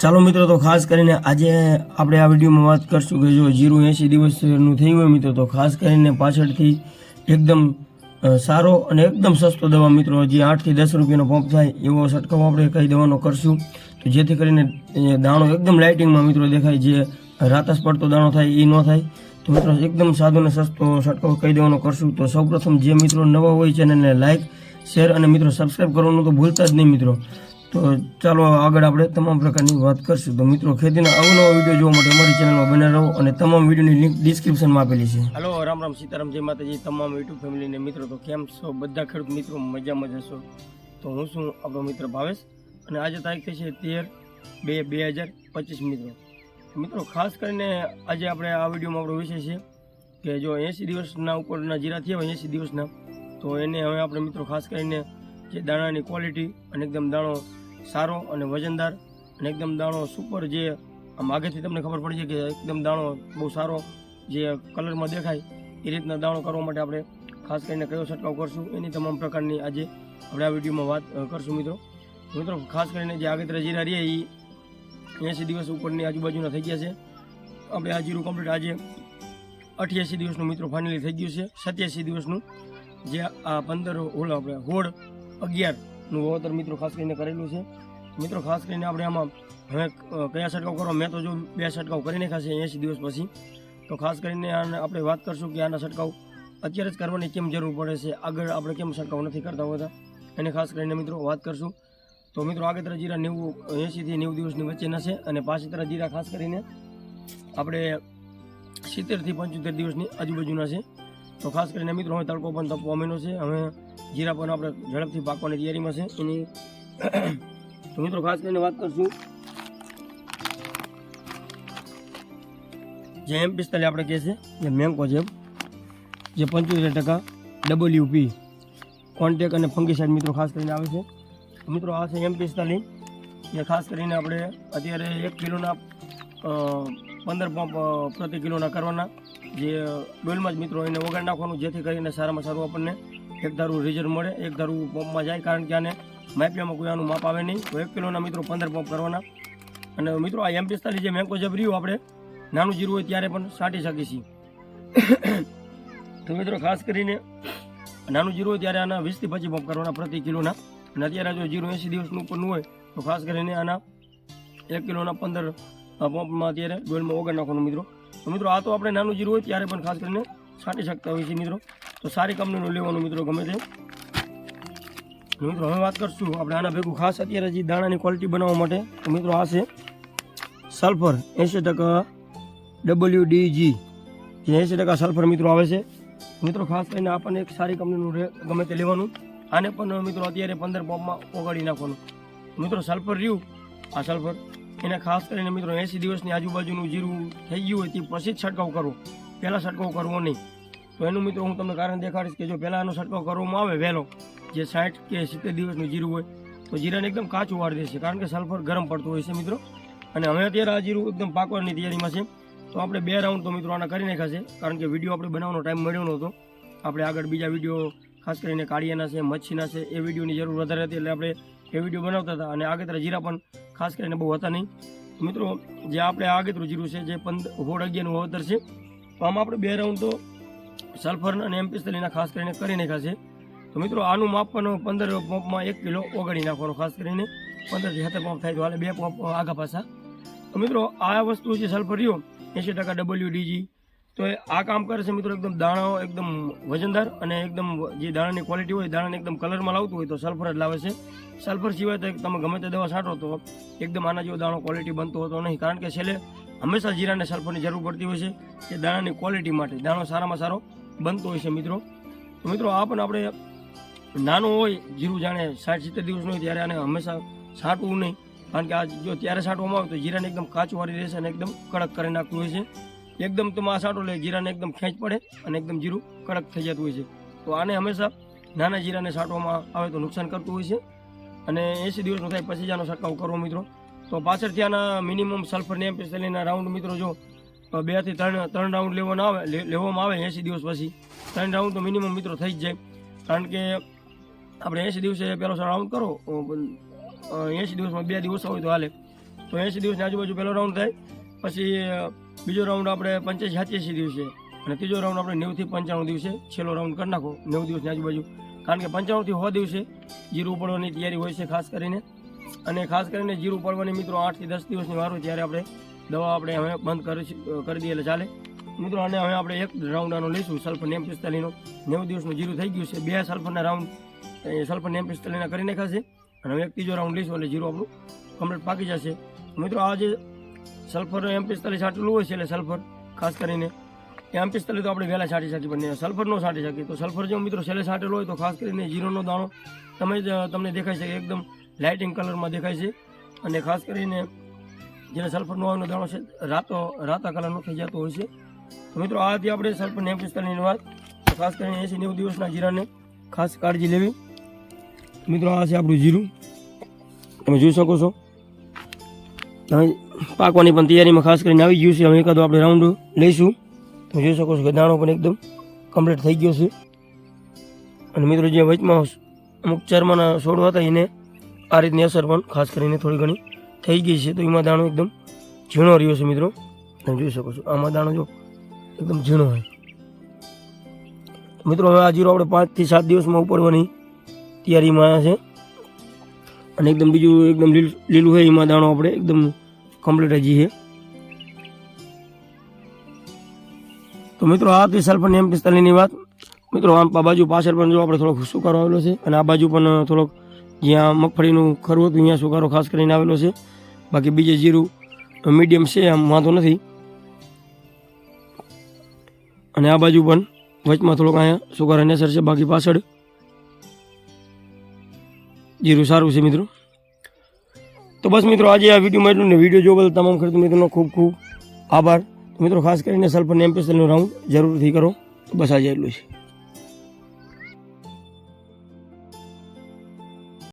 ચાલો મિત્રો, તો ખાસ કરીને આજે આપણે આ વિડીયોમાં વાત કરશું કે જો જીરું એંસી દિવસનું થયું હોય મિત્રો, તો ખાસ કરીને પાછળથી એકદમ સારો અને એકદમ સસ્તો દવા મિત્રો, જે આઠથી દસ રૂપિયાનો પંપ થાય એવો છંટકાવ આપણે કઈ દવાનો કરશું. તો જેથી કરીને દાણો એકદમ લાઇટિંગમાં મિત્રો દેખાય, જે રાતસ પડતો દાણો થાય એ ન થાય. તો મિત્રો, એકદમ સાદો અને સસ્તો છંટકાવ કઈ દેવાનો કરશું. તો સૌપ્રથમ જે મિત્રો નવા હોય છે, એને લાઇક શેર અને મિત્રો સબસ્ક્રાઇબ કરવાનું તો ભૂલતા જ નહીં મિત્રો. ચાલો આગળ આપણે તમામ પ્રકારની વાત કરશું. તો મિત્રો, ખેતીના અવનવા વીડિયો જોવા માટે અમારી ચેનલમાં બને રહો અને તમામ વિડીયોની લિંક ડિસ્ક્રિપ્શનમાં આપેલી છે. હલો, રામ રામ સીતારામ, જય માતાજી, તમામ યુટ્યુબ ફેમિલીને મિત્રો, તો કેમ છો? બધા ખેડૂત મિત્રો, મજામાં જશો તો હું છું આપણો મિત્ર ભાવેશ અને આજે તારીખ છે તેર બે બે હજાર પચીસ મિત્રો. મિત્રો, ખાસ કરીને આજે આપણે આ વિડીયોમાં આપણો વિષય છે કે જો એંસી દિવસના ઉપરના જીરા થયા હોય, એંસી દિવસના, તો એને હવે આપણે મિત્રો ખાસ કરીને જે દાણાની ક્વોલિટી અને એકદમ દાણો સારો અને વજનદાર અને એકદમ દાણો સુપર જે આમ આગળથી તમને ખબર પડી છે કે એકદમ દાણો બહુ સારો જે કલરમાં દેખાય, એ રીતના દાણો કરવા માટે આપણે ખાસ કરીને કયો છંટકાવ કરશું એની તમામ પ્રકારની આજે આપણે આ વિડીયોમાં વાત કરશું મિત્રો. મિત્રો, ખાસ કરીને જે આગેતરા જીરા રહીએ એ એંસી દિવસ ઉપરની આજુબાજુના થઈ ગયા છે. આપણે આ જીરું કમ્પ્લીટ આજે અઠ્યાસી દિવસનું મિત્રો ફાઇનલી થઈ ગયું છે. સત્યાસી દિવસનું જે આ પંદર હોળ આપણે હોળ અગિયારનું વાવતર મિત્રો ખાસ કરીને કરેલું છે. મિત્રો ખાસ કરીને આપણે આમાં હવે કયા છંટકાવ કરવા મેં તો જો બે છંટકાવ કરી નાખ્યા છે એંસી દિવસ પછી. તો ખાસ કરીને આપણે વાત કરશું કે આના છંટકાવ અત્યારે જ કરવાની કેમ જરૂર પડે છે? આગળ આપણે કેમ છંટકાવ નથી કરતા હોતા? એને ખાસ કરીને મિત્રો વાત કરશું. તો મિત્રો આગળ જીરા નેવું એંસીથી નેવું દિવસની વચ્ચેના છે અને પાછળ જીરા ખાસ કરીને આપણે સિત્તેરથી પંચોતેર દિવસની આજુબાજુના છે. તો ખાસ કરીને મિત્રો, હવે તડકો પણ તપવા માંડ્યો છે. હવે જીરા પણ આપણે ઝડપથી પાકવાની તૈયારીમાં છે. એની તો મિત્રો, ખાસ કરીને વાત કરશું જે એમ પિસ્તાલીસ આપણે કહે છે, જે મેંકો છે, જે પંચોતેર ટકા ડબલ્યુપી કોન્ટેક અને ફંગીસાઇડ મિત્રો ખાસ કરીને આવે છે. મિત્રો, આ છે એમ પિસ્તાલીસ. જે ખાસ કરીને આપણે અત્યારે એક કિલોના પંદર પંપ પ્રતિ કિલોના કરવાના. જે ડોલમાં જ મિત્રો એને વગાડ નાખવાનું, જેથી કરીને સારામાં સારું આપણને એક ધારું રિઝલ્ટ મળે, એક ધારું પંપમાં જાય, કારણ કે આને માપિયામાં કોઈ આનું માપ આવે નહીં. તો એક કિલોના મિત્રો પંદર પંપ કરવાના. અને મિત્રો આ એમ પિસ્તાલીસ જે મેંકો જબ રહ્યું આપણે, નાનું જીરું હોય ત્યારે પણ સાટી શકીએ છીએ. તો મિત્રો ખાસ કરીને નાનું જીરું હોય ત્યારે આના વીસથી પચીસ પંપ કરવાના પ્રતિ કિલોના. અને અત્યારે જો જીરું એંસી દિવસનું ઉપરનું હોય, તો ખાસ કરીને આના એક કિલોના પંદર પંપમાં અત્યારે ડોલમાં ઓગણ નાખવાનું મિત્રો. તો મિત્રો, આ તો આપણે નાનું જીરું હોય ત્યારે પણ ખાસ કરીને છાંટી શકતા હોઈએ છીએ મિત્રો. તો સારી કંપનીનું લેવાનું મિત્રો ગમે તે. મિત્રો, હવે વાત કરશું આપણે આના ભેગું. ખાસ અત્યારે જે દાણાની ક્વોલિટી બનાવવા માટે, તો મિત્રો, આ છે સલ્ફર એંસી ટકા ડબલ્યુ ડીજી જે એંસી ટકા સલ્ફર મિત્રો આવે છે. મિત્રો, ખાસ કરીને આપણને એક સારી કંપનીનું ગમે તે લેવાનું. આને પણ મિત્રો અત્યારે પંદર પંપમાં ઓગાળી નાખવાનું. મિત્રો સલ્ફર રહ્યું? આ સલ્ફર એને ખાસ કરીને મિત્રો એંસી દિવસની આજુબાજુનું જીરું થઈ ગયું હોય તે પછી જ છંટકાવ કરવો. પહેલાં છંટકાવ કરવો નહીં. તો એનું મિત્રો હું તમને કારણ દેખાડીશ કે જો પહેલાં એનો છંટકાવ કરવામાં આવે વહેલો, જે સાઠ કે સિત્તેર દિવસનું જીરું હોય, તો જીરાને એકદમ કાચું વાળી દેશે કારણ કે સલ્ફર ગરમ પડતું હોય છે મિત્રો. અને હવે અત્યારે આ જીરું એકદમ પાકવાની તૈયારીમાં છે. તો આપણે બે રાઉન્ડ તો મિત્રો આના કરી નાખ્યા છે. કારણ કે વીડિયો આપણે બનાવવાનો ટાઈમ મળ્યો નહોતો. આપણે આગળ બીજા વીડિયો, ખાસ કરીને કાળિયાના છે, મચ્છીના છે, એ વિડીયોની જરૂર વધારે હતી એટલે આપણે એ વીડિયો બનાવતા હતા. અને આગળ જીરા પણ ખાસ કરીને બહુ હતા નહીં. મિત્રો, જે આપણે આગેતરું જીરું છે, જે પંદર હોળ અગિયારનું વાવતર છે, તો આમાં આપણે બે રાઉન્ડ તો સલ્ફર અને એમ પિસ્તાલીસના ખાસ કરીને કરી નાખ્યા છે. તો મિત્રો, આનું માપ પણ પંદર પંપમાં એક કિલો ઓગળી નાખવાનો, ખાસ કરીને પંદરથી સત્તર પંપ થાય તો હાલે બે પંપ આગા પાછા. તો મિત્રો, આ વસ્તુ જે સલ્ફર રહ્યો એંસી ટકા ડબલ્યુ ડીજી તો એ આ કામ કરે છે મિત્રો એકદમ દાણા એકદમ વજનદાર અને એકદમ જે દાણાની ક્વોલિટી હોય દાણાને એકદમ કલરમાં લાવતું હોય તો સલ્ફર જ લાવે છે. સલ્ફર સિવાય તો તમે ગમે તે દવા છાંટો તો એકદમ આના જેવો દાણો ક્વોલિટી બનતો હોતો નહીં. કારણ કે છેલ્લે હંમેશા જીરાને સલ્ફરની જરૂર પડતી હોય છે કે દાણાની ક્વોલિટી માટે. દાણો સારામાં સારો બનતો હોય છે મિત્રો. તો મિત્રો આ પણ આપણે નાનું હોય, જીરું જાણે સાઠ સિત્તેર દિવસનું હોય ત્યારે આને હંમેશા છાંટવું નહીં. કારણ કે આ જો ત્યારે છાંટવામાં આવે તો જીરાને એકદમ કાચું વાળી રહેશે અને એકદમ કડક કરી નાખતું હોય છે. એકદમ તમે આ છાંટો લે, જીરાને એકદમ ખેંચ પડે અને એકદમ જીરું કડક થઈ જતું હોય છે. તો આને હંમેશા નાના જીરાને સાટવામાં આવે તો નુકસાન કરતું હોય છે. અને એંસી દિવસનો થાય પછી જ આનો છંટકાવ કરવો મિત્રો. તો પાછળથી આના મિનિમમ સલ્ફર ને એમ્પેસેલીના રાઉન્ડ મિત્રો જો બેથી ત્રણ ત્રણ રાઉન્ડ લેવાનો આવે લેવામાં આવે એંસી દિવસ પછી, ત્રણ રાઉન્ડ તો મિનિમમ મિત્રો થઈ જ જાય. કારણ કે આપણે એંસી દિવસે પહેલો રાઉન્ડ કરો એંસી દિવસમાં બે દિવસ હોય તો હાલે. તો એંસી દિવસની આજુબાજુ પહેલો રાઉન્ડ થાય, પછી બીજો રાઉન્ડ આપણે પંચ્યાસી સાત્યાસી દિવસે અને ત્રીજો રાઉન્ડ આપણે નેવથી પંચાણું દિવસે છેલ્લો રાઉન્ડ કરી નાખો, નેવ દિવસની આજુબાજુ. કારણ કે પંચાણુંથી હો દિવસે જીરું ઉપાડવાની તૈયારી હોય છે ખાસ કરીને. અને ખાસ કરીને જીરું ઉપાડવાની મિત્રો આઠથી દસ દિવસની વાર ત્યારે આપણે દવા આપણે હવે બંધ કરી કરી દઈએ એટલે ચાલે. મિત્રો અને હવે આપણે એક રાઉન્ડ આનો લઈશું સલ્ફર નેમ પિસ્તાલીનો. નેવ દિવસનું જીરું થઈ ગયું છે, બે સલ્ફરના રાઉન્ડ સલ્ફર નેમ પિસ્તાલીના કરી નાખાશે અને હવે એક ત્રીજો રાઉન્ડ લઈશું એટલે જીરું આપણું કમ્પ્લીટ પાકી જશે. મિત્રો આ જે સલ્ફર એમ પિસ્તાલીસ છાંટેલું હોય છે એટલે સલ્ફર, ખાસ કરીને. એમ પિસ્તાલીસ તો આપણે વહેલા છાંટી શકીએ પણ સલ્ફર ન છાંટી શકીએ. તો સલ્ફર જો મિત્રો છેલ્લે છાંટેલો હોય તો ખાસ કરીને જીરોનો દાણો તમે જ તમને દેખાય છે એકદમ લાઇટિંગ કલરમાં દેખાય છે. અને ખાસ કરીને જેને સલ્ફરનો નો દાણો છે, રાતો, રાતા કલરનો થઈ જતો હોય છે. તો મિત્રો આથી આપણે સલ્ફર નેમ પિસ્તાલીસની વાત. ખાસ કરીને એસી નેવું દિવસના જીરાને ખાસ કાળજી લેવી. મિત્રો આ છે આપણું જીરું. તમે જોઈ શકો છો. પાકવાની પણ તૈયારીમાં ખાસ કરીને આવી ગયું છે. હવે એકાદો આપણે રાઉન્ડ લઈશું. તમે જોઈ શકો છો કે દાણો પણ એકદમ કમ્પ્લીટ થઈ ગયો છે. અને મિત્રો જે વચમાં અમુક ચારમાના છોડ હતા, એને આ રીતની અસર પણ ખાસ કરીને થોડી ઘણી થઈ ગઈ છે. તો એમાં દાણો એકદમ ઝીણો રહ્યો છે મિત્રો. તમે જોઈ શકો છો. આમાં દાણો જો એકદમ ઝીણો હોય. મિત્રો હવે આ જીરો આપણે પાંચથી સાત દિવસમાં ઉપડવાની તૈયારીમાં છે. અને એકદમ બીજું એકદમ લીલું હોય એમાં દાણો આપણે, એકદમ કમ્પ્લીટ હજી છે તો મિત્રો, આ હતી સલ્ફર એમ પિસ્તાલીસની વાત. મિત્રો, આમ બાજુ પાછળ પણ જો આપણે થોડોક સુકારો આવેલો છે, અને આ બાજુ પણ થોડોક જ્યાં મગફળીનું ખરું હતું અહીંયા સુકારો ખાસ કરીને આવેલો છે. બાકી બીજે જીરું મીડિયમ છે, આમ વાંધો નથી. અને આ બાજુ પણ વચમાં થોડોક અહીંયા સુકારા અસર છે, બાકી પાછળ જીરું, સારું છે મિત્રો? તો બસ મિત્રો, આજે આ વિડીયોમાં એટલું ને વીડિયો જોવા બદલ તમામ ખેડૂત મિત્રોનો ખૂબ ખૂબ આભાર. મિત્રો, ખાસ કરીને સલ્ફર એમપીએસએલનો રાઉન્ડ જરૂરથી કરો. બસ આજે એટલું છે